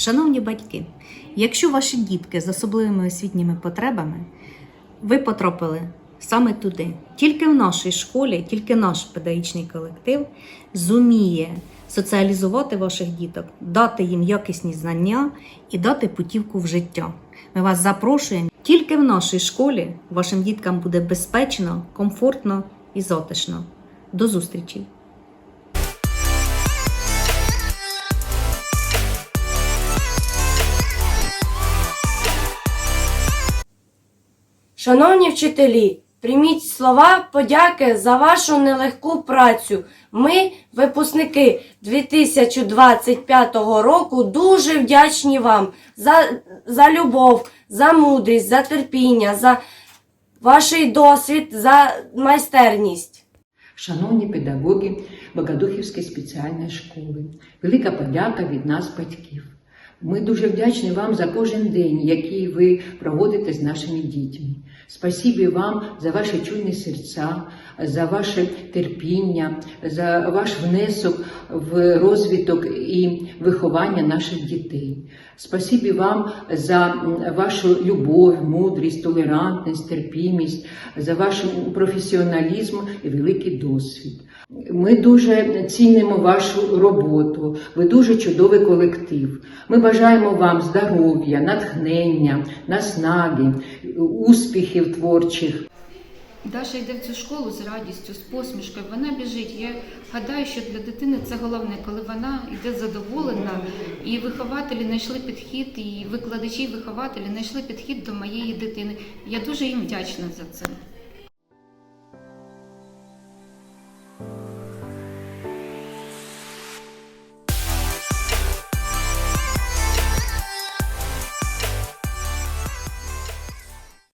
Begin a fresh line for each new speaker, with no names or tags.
Шановні батьки, якщо ваші дітки з особливими освітніми потребами, ви потрапили саме туди. Тільки в нашій школі, тільки наш педагогічний колектив зуміє соціалізувати ваших діток, дати їм якісні знання і дати путівку в життя. Ми вас запрошуємо. Тільки в нашій школі вашим діткам буде безпечно, комфортно і затишно. До зустрічі!
Шановні вчителі, прийміть слова подяки за вашу нелегку працю. Ми, випускники 2025 року, дуже вдячні вам за, за любов, за мудрість, за терпіння, за ваш досвід, за майстерність.
Шановні педагоги Богодухівської спеціальної школи, велика подяка від нас, батьків. Ми дуже вдячні вам за кожен день, який ви проводите з нашими дітьми. Спасибі вам за ваші чуйні серця, за ваше терпіння, за ваш внесок в розвиток і виховання наших дітей. Спасибі вам за вашу любов, мудрість, толерантність, терпімість, за ваш професіоналізм і великий досвід. Ми дуже цінимо вашу роботу. Ви дуже чудовий колектив. Ми бажаємо вам здоров'я, натхнення, наснаги, успіхів творчих.
Даша йде в цю школу з радістю, з посмішкою. Вона біжить. Я гадаю, що для дитини це головне, коли вона йде задоволена, і вихователі знайшли підхід, і викладачі, і вихователі знайшли підхід до моєї дитини. Я дуже їм вдячна за це.